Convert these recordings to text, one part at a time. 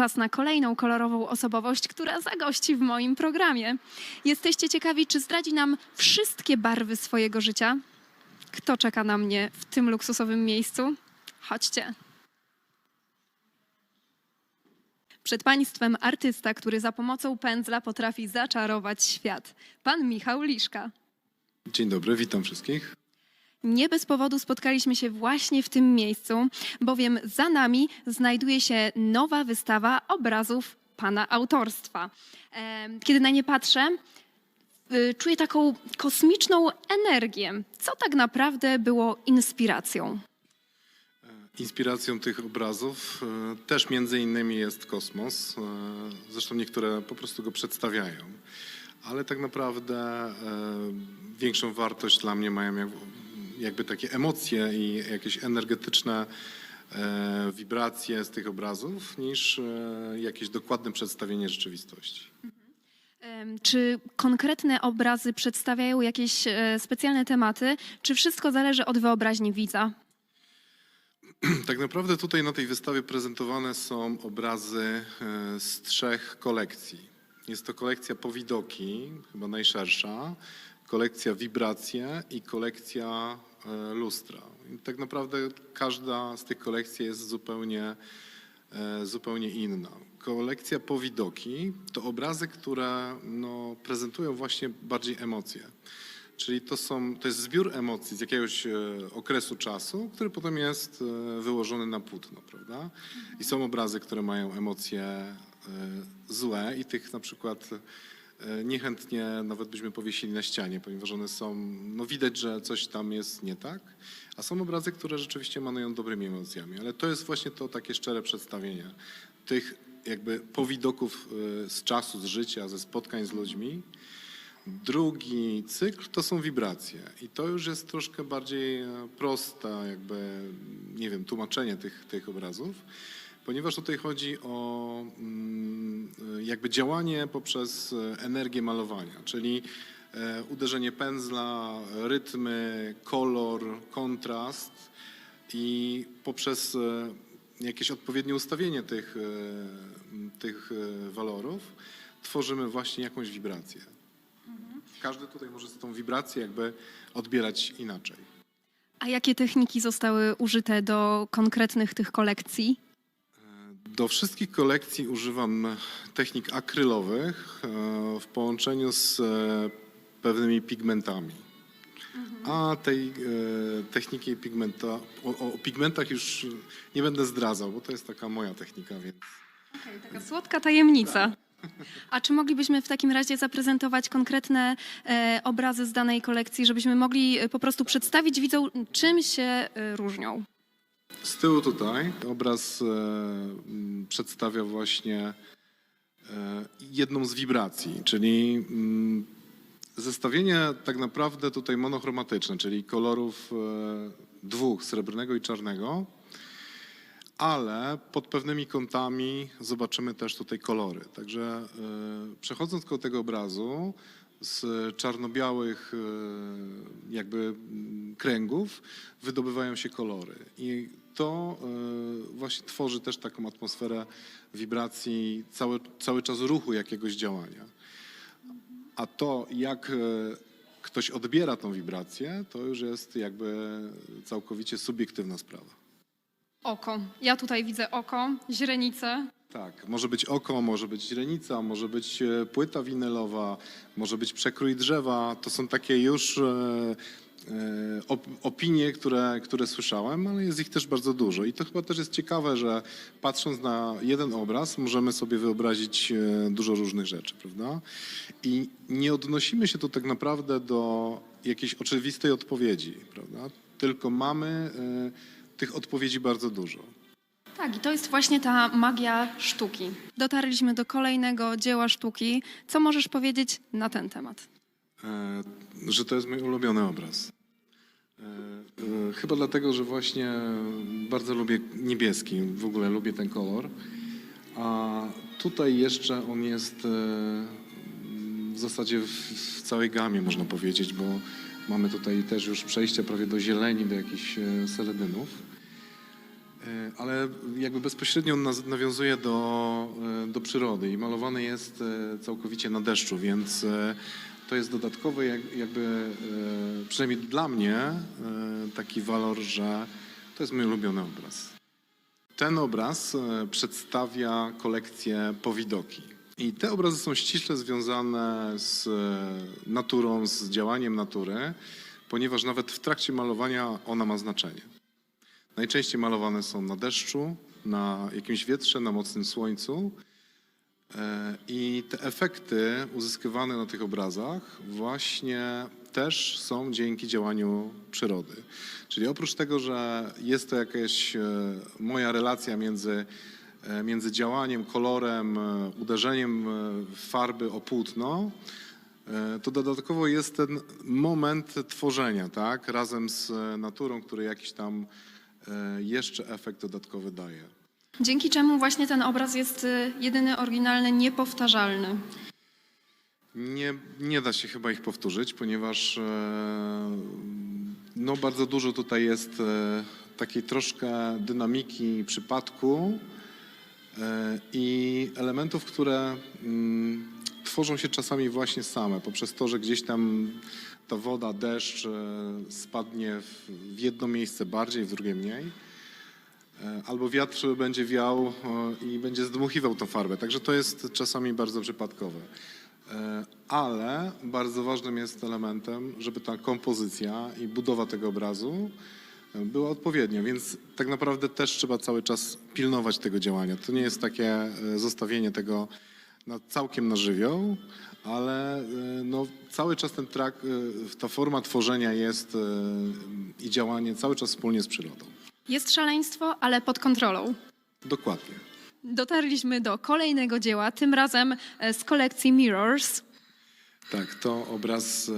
Czas na kolejną kolorową osobowość, która zagości w moim programie. Jesteście ciekawi, czy zdradzi nam wszystkie barwy swojego życia? Kto czeka na mnie w tym luksusowym miejscu? Chodźcie. Przed Państwem artysta, który za pomocą pędzla potrafi zaczarować świat. Pan Michał Liszka. Dzień dobry, witam wszystkich. Nie bez powodu spotkaliśmy się właśnie w tym miejscu, bowiem za nami znajduje się nowa wystawa obrazów pana autorstwa. Kiedy na nie patrzę, y, czuję taką kosmiczną energię. Co tak naprawdę było inspiracją? Inspiracją tych obrazów e, też między innymi jest kosmos. e, Zresztą niektóre po prostu go przedstawiają. Ale tak naprawdę e, większą wartość dla mnie mają jakby takie emocje i jakieś energetyczne e, wibracje z tych obrazów niż e, jakieś dokładne przedstawienie rzeczywistości. Em, Czy konkretne obrazy przedstawiają jakieś e, specjalne tematy, czy wszystko zależy od wyobraźni widza? Tak naprawdę tutaj na tej wystawie prezentowane są obrazy z trzech kolekcji. Jest to kolekcja Powidoki, chyba najszersza, kolekcja Wibracje i kolekcja e, Lustra. I tak naprawdę każda z tych kolekcji jest zupełnie, e, zupełnie inna. Kolekcja Powidoki to obrazy, które no, prezentują właśnie bardziej emocje. Czyli to, są, to jest zbiór emocji z jakiegoś e, okresu czasu, który potem jest wyłożony na płótno, prawda? I są obrazy, które mają emocje złe i tych na przykład niechętnie nawet byśmy powiesili na ścianie, ponieważ one są, no widać, że coś tam jest nie tak, a są obrazy, które rzeczywiście emanują dobrymi emocjami, ale to jest właśnie to takie szczere przedstawienie tych jakby powidoków e, z czasu, z życia, ze spotkań z ludźmi, Drugi cykl to są wibracje i to już jest troszkę bardziej e, prosta jakby, nie wiem, tłumaczenie tych, tych obrazów, ponieważ tutaj chodzi o mm, jakby działanie poprzez e, energię malowania, czyli e, uderzenie pędzla, rytmy, kolor, kontrast i poprzez e, jakieś odpowiednie ustawienie tych, tych walorów tworzymy właśnie jakąś wibrację. Każdy tutaj może tą wibrację jakby odbierać inaczej. A jakie techniki zostały użyte do konkretnych tych kolekcji? Do wszystkich kolekcji używam technik akrylowych e, w połączeniu z e, pewnymi pigmentami. A tej e, techniki pigmenta, o, o pigmentach już nie będę zdradzał, bo to jest taka moja technika, więc Taka słodka tajemnica. A czy moglibyśmy w takim razie zaprezentować konkretne e, obrazy z danej kolekcji, żebyśmy mogli po prostu przedstawić widzom, czym się różnią? Z tyłu tutaj. Obraz e, przedstawia właśnie e, jedną z wibracji, czyli zestawienie tak naprawdę tutaj monochromatyczne, czyli kolorów e, dwóch, srebrnego i czarnego, ale pod pewnymi kątami zobaczymy też tutaj kolory. Także przechodząc koło tego obrazu z czarno-białych jakby kręgów wydobywają się kolory. I to e, właśnie tworzy też taką atmosferę wibracji, cały, cały czas ruchu jakiegoś działania. A to, jak e, ktoś odbiera tą wibrację, to już jest jakby całkowicie subiektywna sprawa. Oko. Ja tutaj widzę oko, źrenicę. Tak, może być oko, może być źrenica, może być e, płyta winylowa, może być przekrój drzewa. To są takie już opinie, które, które słyszałem, ale jest ich też bardzo dużo. I to chyba też jest ciekawe, że patrząc na jeden obraz, możemy sobie wyobrazić e, dużo różnych rzeczy, prawda? I nie odnosimy się tu tak naprawdę do jakiejś oczywistej odpowiedzi, prawda? Tylko mamy e, tych odpowiedzi bardzo dużo. Tak, i to jest właśnie ta magia sztuki. Dotarliśmy do kolejnego dzieła sztuki. Co możesz powiedzieć na ten temat? E, że to jest mój ulubiony obraz. E, e, Chyba dlatego, że właśnie bardzo lubię niebieski, w ogóle lubię ten kolor. A tutaj jeszcze on jest e, w zasadzie w, całej gamie, można powiedzieć, bo mamy tutaj też już przejście prawie do zieleni, do jakichś seledynów. Ale jakby bezpośrednio on nawiązuje do, do przyrody i malowany jest całkowicie na deszczu, więc to jest dodatkowy jak- jakby, e, przynajmniej dla mnie, e, taki walor, że to jest mój ulubiony obraz. Ten obraz e, przedstawia kolekcję powidoki. I te obrazy są ściśle związane z naturą, z działaniem natury, ponieważ nawet w trakcie malowania ona ma znaczenie. Najczęściej malowane są na deszczu, na jakimś wietrze, na mocnym słońcu. E, I te efekty uzyskiwane na tych obrazach właśnie też są dzięki działaniu przyrody. Czyli oprócz tego, że jest to jakaś e, moja relacja między, e, między działaniem, kolorem, uderzeniem farby o płótno, to dodatkowo jest ten moment tworzenia, tak, razem z naturą, który jakiś tam jeszcze efekt dodatkowy daje. Dzięki czemu właśnie ten obraz jest y, jedyny, oryginalny, niepowtarzalny. Nie, nie da się chyba ich powtórzyć, ponieważ e, no, bardzo dużo tutaj jest e, takiej troszkę dynamiki przypadku e, i elementów, które mm, tworzą się czasami właśnie same, poprzez to, że gdzieś tam ta woda, deszcz spadnie w jedno miejsce bardziej, w drugie mniej. E, Albo wiatr będzie wiał e, i będzie zdmuchiwał tą farbę. Także to jest czasami bardzo przypadkowe. E, Ale bardzo ważnym jest elementem, żeby ta kompozycja i budowa tego obrazu była odpowiednia, więc tak naprawdę też trzeba cały czas pilnować tego działania. To nie jest takie zostawienie tego na całkiem na żywioł, ale no, cały czas ten trak, ta forma tworzenia jest i działanie cały czas wspólnie z przyrodą. Jest szaleństwo, ale pod kontrolą. Dokładnie. Dotarliśmy do kolejnego dzieła, tym razem e, z kolekcji Mirrors. Tak, to obraz e,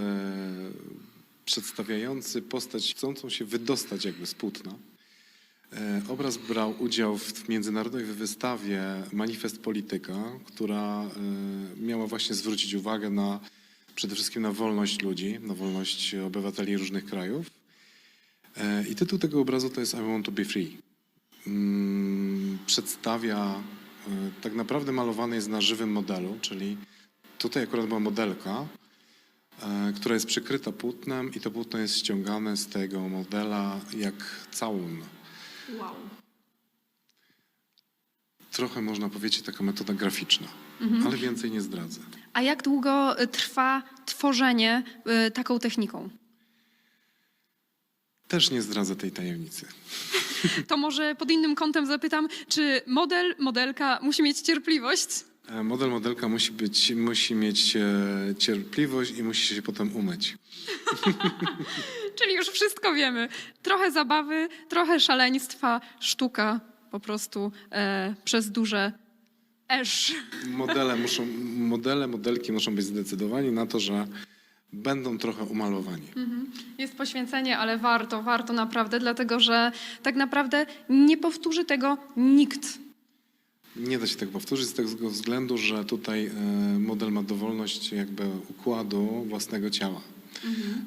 przedstawiający postać chcącą się wydostać jakby z płótna. E, obraz brał udział w międzynarodowej wystawie Manifest Polityka, która e, miała właśnie zwrócić uwagę na przede wszystkim na wolność ludzi, na wolność obywateli różnych krajów. E, I tytuł tego obrazu to jest I Want to Be Free. Mm, Przedstawia, e, tak naprawdę malowany jest na żywym modelu, czyli Tutaj akurat była modelka, e, która jest przykryta płótnem i to płótno jest ściągane z tego modela jak całun. Wow. Trochę można powiedzieć taka metoda graficzna, ale więcej nie zdradzę. A jak długo trwa tworzenie taką techniką? Też nie zdradzę tej tajemnicy. To może pod innym kątem zapytam, czy model, modelka musi mieć cierpliwość? E, Model, modelka musi, być, musi mieć e, cierpliwość i musi się potem umyć. Czyli już wszystko wiemy. Trochę zabawy, trochę szaleństwa, sztuka po prostu e, przez duże esz. Modele, muszą, modele, modelki muszą być zdecydowani na to, że będą trochę umalowani. Jest poświęcenie, ale warto, warto naprawdę, dlatego że tak naprawdę nie powtórzy tego nikt. Nie da się tego powtórzyć z tego względu, że tutaj e, model ma dowolność jakby układu własnego ciała.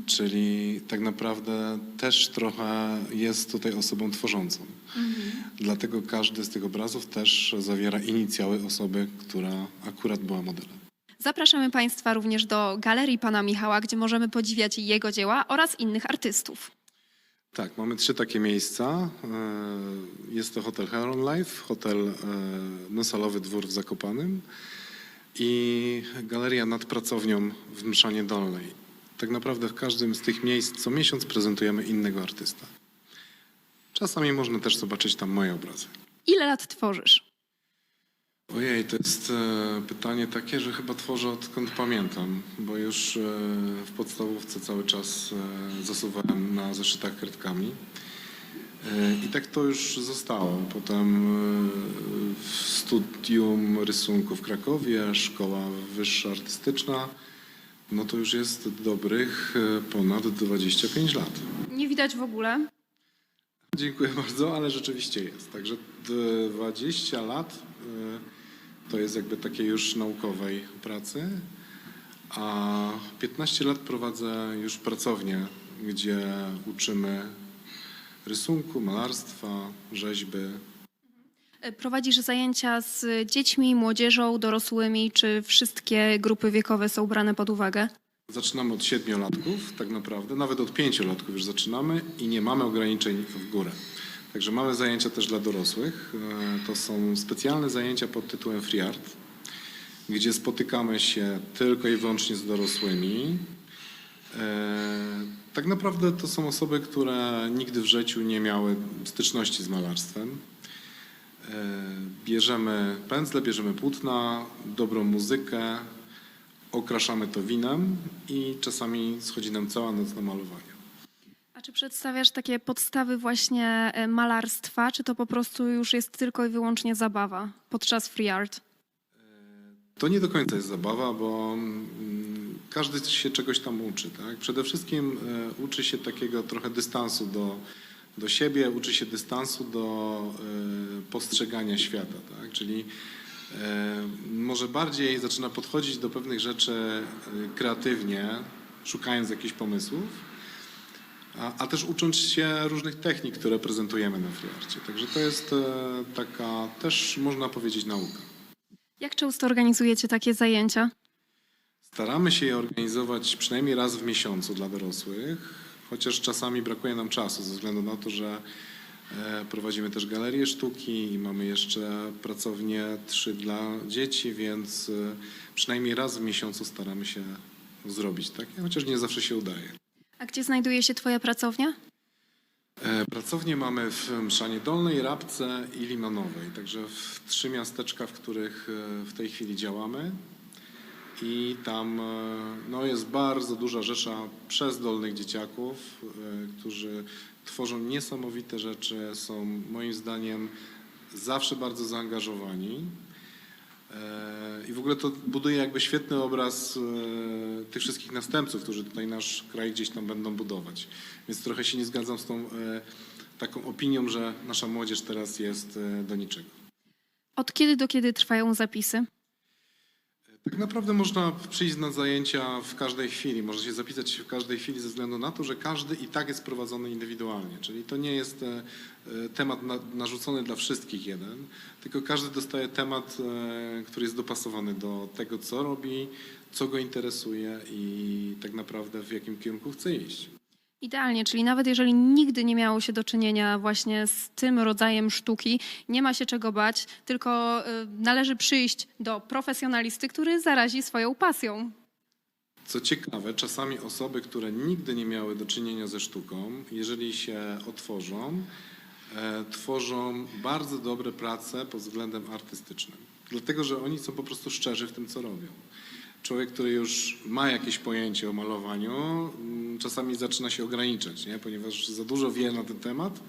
Czyli tak naprawdę też trochę jest tutaj osobą tworzącą. Dlatego każdy z tych obrazów też zawiera inicjały osoby, która akurat była modelem. Zapraszamy Państwa również do Galerii Pana Michała, gdzie możemy podziwiać jego dzieła oraz innych artystów. Tak, mamy trzy takie miejsca. E, Jest to hotel Heron Life, hotel e, Nosalowy Dwór w Zakopanym i galeria nad pracownią w Mszanie Dolnej. Tak naprawdę w każdym z tych miejsc co miesiąc prezentujemy innego artysta. Czasami można też zobaczyć tam moje obrazy. Ile lat tworzysz? Ojej, to jest e, pytanie takie, że chyba tworzę odkąd pamiętam, bo już e, w podstawówce cały czas e, zasuwałem na zeszytach kartkami. I tak to już zostało. Potem studium rysunku w Krakowie, szkoła wyższa artystyczna, no to już jest dobrych ponad 25 lat. Nie widać w ogóle. Dziękuję bardzo, ale rzeczywiście jest. Także 20 lat to jest jakby takiej już naukowej pracy, a 15 lat prowadzę już pracownię, gdzie uczymy rysunku, malarstwa, rzeźby. E, Prowadzisz zajęcia z dziećmi, młodzieżą, dorosłymi, czy wszystkie grupy wiekowe są brane pod uwagę? Zaczynamy od siedmiolatków, tak naprawdę, nawet od pięciolatków już zaczynamy i nie mamy ograniczeń w górę. Także mamy zajęcia też dla dorosłych. E, To są specjalne zajęcia pod tytułem Free Art, gdzie spotykamy się tylko i wyłącznie z dorosłymi. E, Tak naprawdę to są osoby, które nigdy w życiu nie miały styczności z malarstwem. E, Bierzemy pędzle, bierzemy płótna, dobrą muzykę, okraszamy to winem i czasami schodzi nam cała noc na malowanie. Czy przedstawiasz takie podstawy właśnie e, malarstwa, czy to po prostu już jest tylko i wyłącznie zabawa podczas free art? To nie do końca jest zabawa, bo mm, każdy się czegoś tam uczy. Tak? Przede wszystkim e, uczy się takiego trochę dystansu do, do siebie, uczy się dystansu do e, postrzegania świata. Tak? Czyli e, może bardziej zaczyna podchodzić do pewnych rzeczy e, kreatywnie, szukając jakichś pomysłów, a, a też ucząc się różnych technik, które prezentujemy na FreeArcie. Także to jest e, taka też, można powiedzieć, nauka. Jak często organizujecie takie zajęcia? Staramy się je organizować przynajmniej raz w miesiącu dla dorosłych, chociaż czasami brakuje nam czasu ze względu na to, że e, prowadzimy też galerię sztuki i mamy jeszcze pracownie trzy dla dzieci, więc e, przynajmniej raz w miesiącu staramy się zrobić takie, chociaż nie zawsze się udaje. Gdzie znajduje się Twoja pracownia? E, Pracownie mamy w Mszanie Dolnej, Rabce i Limanowej, także w trzy miasteczka, w których e, w tej chwili działamy. I tam e, no, jest bardzo duża rzesza przezdolnych dzieciaków, którzy tworzą niesamowite rzeczy, są moim zdaniem zawsze bardzo zaangażowani. E, I w ogóle to buduje jakby świetny obraz e, tych wszystkich następców, którzy tutaj nasz kraj gdzieś tam będą budować. Więc trochę się nie zgadzam z tą e, taką opinią, że nasza młodzież teraz jest do niczego. Od kiedy do kiedy trwają zapisy? Tak naprawdę można przyjść na zajęcia w każdej chwili, można się zapisać w każdej chwili ze względu na to, że każdy i tak jest prowadzony indywidualnie. Czyli to nie jest e, e, temat na, narzucony dla wszystkich jeden, tylko każdy dostaje temat, e, który jest dopasowany do tego, co robi, co go interesuje i tak naprawdę w jakim kierunku chce iść. Idealnie, czyli nawet jeżeli nigdy nie miało się do czynienia właśnie z tym rodzajem sztuki, nie ma się czego bać, tylko y, należy przyjść do profesjonalisty, który zarazi swoją pasją. Co ciekawe, czasami osoby, które nigdy nie miały do czynienia ze sztuką, jeżeli się otworzą, e, tworzą bardzo dobre prace pod względem artystycznym. Dlatego, że oni są po prostu szczerzy w tym, co robią. Człowiek, który już ma jakieś pojęcie o malowaniu, mm, czasami zaczyna się ograniczać, nie? ponieważ za dużo wie na ten temat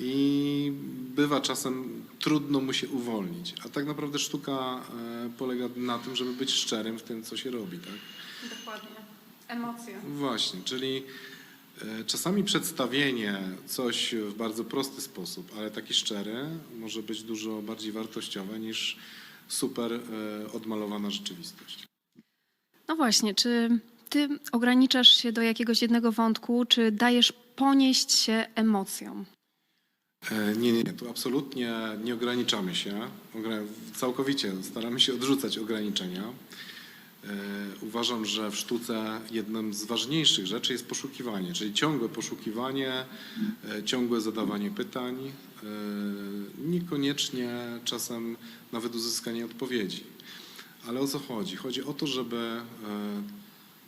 i bywa czasem trudno mu się uwolnić. A tak naprawdę sztuka e, polega na tym, żeby być szczerym w tym, co się robi. Tak? Dokładnie. Emocje. Właśnie, czyli e, czasami przedstawienie coś w bardzo prosty sposób, ale taki szczery, może być dużo bardziej wartościowe niż super e, odmalowana rzeczywistość. No właśnie, czy ty ograniczasz się do jakiegoś jednego wątku, czy dajesz ponieść się emocjom? E, Nie, nie, nie, tu absolutnie nie ograniczamy się. Całkowicie staramy się odrzucać ograniczenia. E, Uważam, że w sztuce jedną z ważniejszych rzeczy jest poszukiwanie, czyli ciągłe poszukiwanie, e, ciągłe zadawanie pytań, niekoniecznie czasem nawet uzyskanie odpowiedzi. Ale o co chodzi? Chodzi o to, żeby e,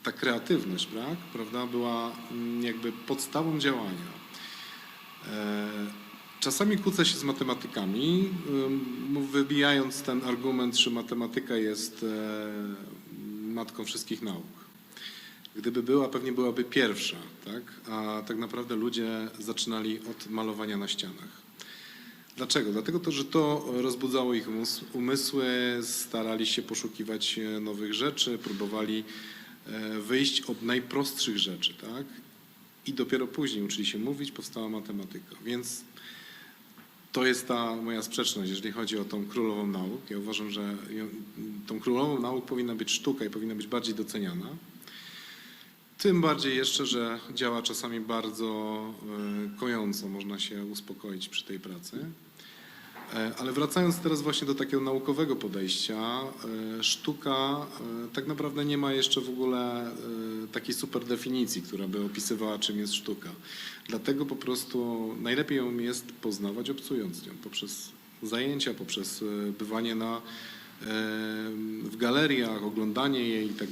ta kreatywność, tak, prawda, była mm, jakby podstawą działania. E, Czasami kłócę się z matematykami, wybijając ten argument, że matematyka jest e, matką wszystkich nauk. Gdyby była, pewnie byłaby pierwsza, tak? a tak naprawdę ludzie zaczynali od malowania na ścianach. Dlaczego? Dlatego to, że to rozbudzało ich umysły, starali się poszukiwać e, nowych rzeczy, próbowali e, wyjść od najprostszych rzeczy, tak? I dopiero później uczyli się mówić, powstała matematyka. Więc to jest ta moja sprzeczność, jeżeli chodzi o tą królową nauk. Ja uważam, że tą królową nauk powinna być sztuka i powinna być bardziej doceniana. Tym bardziej jeszcze, że działa czasami bardzo e, kojąco, można się uspokoić przy tej pracy. E, Ale wracając teraz właśnie do takiego naukowego podejścia, e, sztuka tak naprawdę nie ma jeszcze w ogóle takiej super definicji, która by opisywała, czym jest sztuka. Dlatego po prostu najlepiej ją jest poznawać obcując nią, poprzez zajęcia, poprzez bywanie na, w galeriach, oglądanie jej i tak.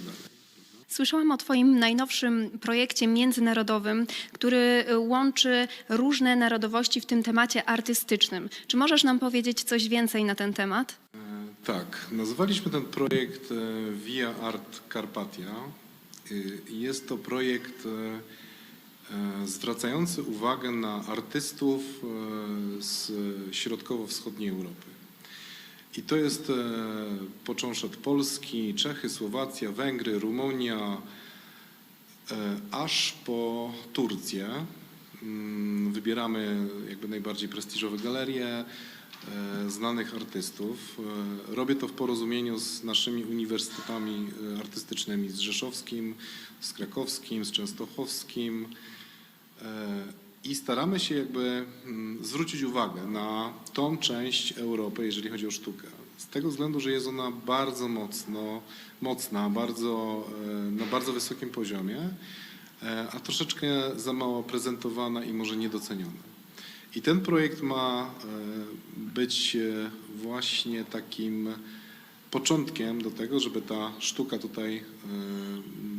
Słyszałam o Twoim najnowszym projekcie międzynarodowym, który łączy różne narodowości w tym temacie artystycznym. Czy możesz nam powiedzieć coś więcej na ten temat? E, Tak, nazwaliśmy ten projekt e, Via Art Carpatia. Y, Jest to projekt e, e, zwracający uwagę na artystów e, z środkowo-wschodniej Europy. I to jest e, począwszy od Polski, Czechy, Słowacja, Węgry, Rumunia, e, aż po Turcję. Mm, Wybieramy jakby najbardziej prestiżowe galerie, e, znanych artystów. Robię to w porozumieniu z naszymi uniwersytetami artystycznymi, z Rzeszowskim, z Krakowskim, z Częstochowskim. I staramy się jakby mm, zwrócić uwagę na tą część Europy, jeżeli chodzi o sztukę. Z tego względu, że jest ona bardzo mocno, mocna, bardzo, e, na bardzo wysokim poziomie, e, a troszeczkę za mało prezentowana i może niedoceniona. I ten projekt ma e, być właśnie takim początkiem do tego, żeby ta sztuka tutaj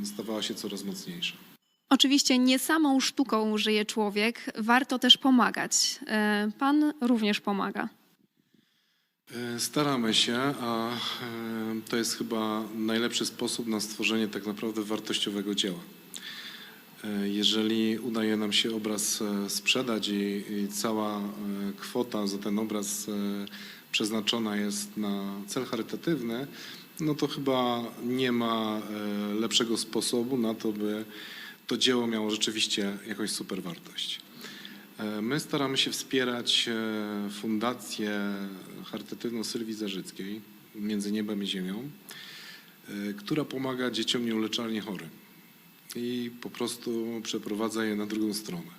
stawała się coraz mocniejsza. Oczywiście nie samą sztuką żyje człowiek, warto też pomagać. E, Pan również pomaga. E, Staramy się, a e, to jest chyba najlepszy sposób na stworzenie tak naprawdę wartościowego dzieła. Jeżeli udaje nam się obraz sprzedać i, i cała kwota za ten obraz przeznaczona jest na cel charytatywny, no to chyba nie ma lepszego sposobu na to, by to dzieło miało rzeczywiście jakąś super wartość. E, My staramy się wspierać e, fundację charytatywną Sylwii Zarzyckiej, Między Niebem i Ziemią, e, która pomaga dzieciom nieuleczalnie chorym i po prostu przeprowadza je na drugą stronę.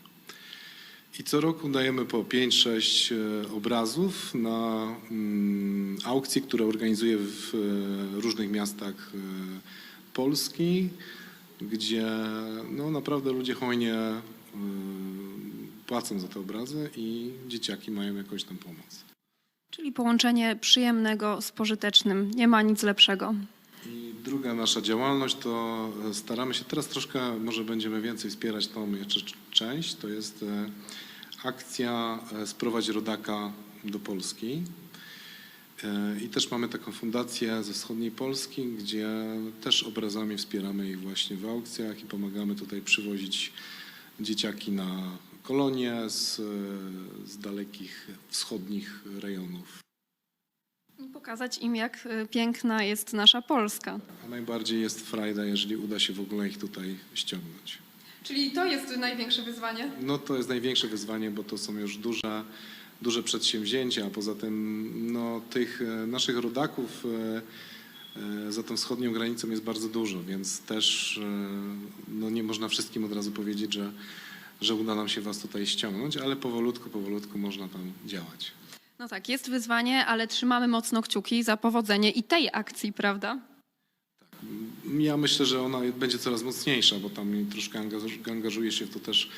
I co roku dajemy po 5-6 e, obrazów na mm, aukcje, które organizuje w różnych miastach Polski, gdzie no, naprawdę ludzie hojnie e, płacą za te obrazy i dzieciaki mają jakąś tam pomoc. Czyli połączenie przyjemnego z pożytecznym. Nie ma nic lepszego. I druga nasza działalność to e, staramy się, teraz troszkę może będziemy więcej wspierać tą jeszcze część, to jest e, akcja e, Sprowadź Rodaka do Polski. E, I też mamy taką fundację ze wschodniej Polski, gdzie też obrazami wspieramy ich właśnie w aukcjach i pomagamy tutaj przywozić dzieciaki na kolonie z, z dalekich wschodnich rejonów. I pokazać im, jak e, piękna jest nasza Polska. A najbardziej jest frajda, jeżeli uda się w ogóle ich tutaj ściągnąć. Czyli to jest największe wyzwanie. No to jest największe wyzwanie, bo to są już duże, duże przedsięwzięcia, a poza tym no, tych e, naszych rodaków e, e, za tą wschodnią granicą jest bardzo dużo, więc też no, nie można wszystkim od razu powiedzieć, że, że uda nam się was tutaj ściągnąć, ale powolutku, powolutku można tam działać. No tak, jest wyzwanie, ale trzymamy mocno kciuki za powodzenie i tej akcji, prawda? Ja myślę, że ona będzie coraz mocniejsza, bo tam troszkę angaż- angażuje się w to też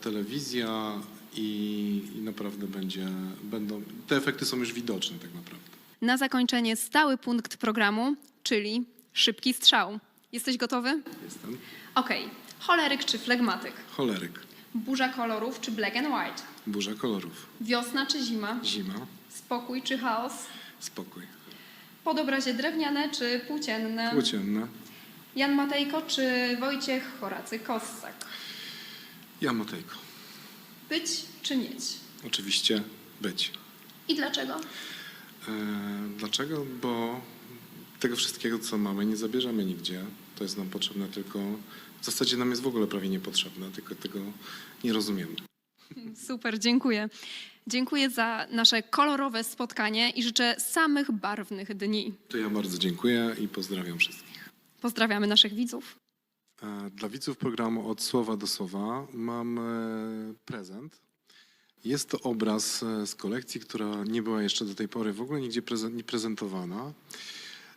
telewizja i, i naprawdę będzie, będą, te efekty są już widoczne tak naprawdę. Na zakończenie stały punkt programu, czyli szybki strzał. Jesteś gotowy? Jestem Okej. Choleryk czy flegmatyk? choleryk, Burza kolorów czy black and white? burza kolorów, Wiosna czy zima? zima, Spokój czy chaos? spokój, Podobrazie drewniane czy płócienne? płócienne, Jan Matejko czy Wojciech Horacy Kossak? Jamotejko. Być czy mieć? Oczywiście być. I dlaczego? E, dlaczego? Bo tego wszystkiego, co mamy, nie zabierzemy nigdzie. To jest nam potrzebne tylko, w zasadzie nam jest w ogóle prawie niepotrzebne, tylko tego nie rozumiemy. Super, dziękuję. Dziękuję za nasze kolorowe spotkanie i życzę samych barwnych dni. To ja bardzo dziękuję i pozdrawiam wszystkich. Pozdrawiamy naszych widzów. E, Dla widzów programu Od Słowa do Słowa mam prezent. Jest to obraz e, z kolekcji, która nie była jeszcze do tej pory w ogóle nigdzie prezentowana.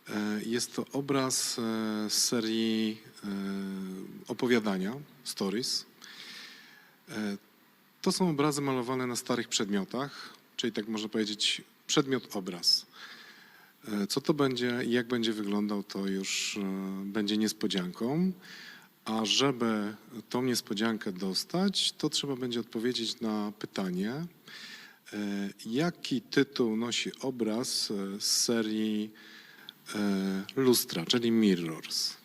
E, Jest to obraz z serii opowiadania, stories. To są obrazy malowane na starych przedmiotach, czyli tak można powiedzieć przedmiot-obraz. E, Co to będzie i jak będzie wyglądał, to już e, będzie niespodzianką. A żeby tą niespodziankę dostać, to trzeba będzie odpowiedzieć na pytanie, e, jaki tytuł nosi obraz z serii Lustra, czyli Mirrors.